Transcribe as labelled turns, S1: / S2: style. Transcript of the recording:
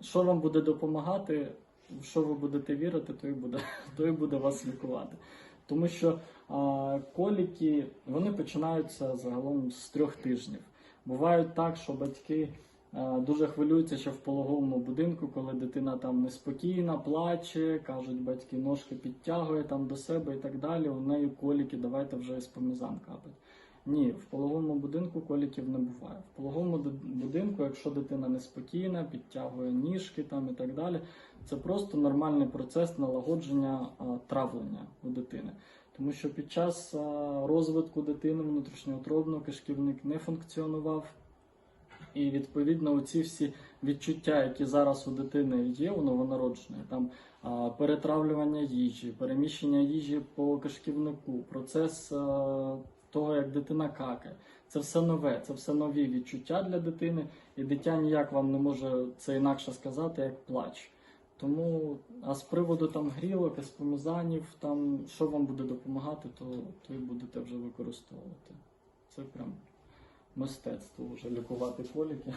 S1: що вам буде допомагати, в що ви будете вірити, то і буде, то і буде вас лікувати. Тому що а, коліки вони починаються загалом з трьох тижнів. Бувають так, що батьки а, дуже хвилюються ще в пологовому будинку, коли дитина там неспокійна, плаче, кажуть батьки, ножки підтягує там до себе і так далі. У неї коліки, давайте вже еспомізан капать. Ні, в пологовому будинку коліків не буває. В пологовому будинку, якщо дитина неспокійна, підтягує ніжки там і так далі, це просто нормальний процес налагодження а, травлення у дитини. Тому що під час а, розвитку дитини внутрішньоутробно кишківник не функціонував. І відповідно оці всі відчуття, які зараз у дитини є у новонародженої, там а, перетравлювання їжі, переміщення їжі по кишківнику, процес а, того, як дитина какає. Це все нове, це все нові відчуття для дитини, і дитя ніяк вам не може це інакше сказати, як плач. Тому, а з приводу там грілок, еспомізанів, там що вам буде допомагати, то, то і будете вже використовувати. Це прям мистецтво вже лікувати коліки.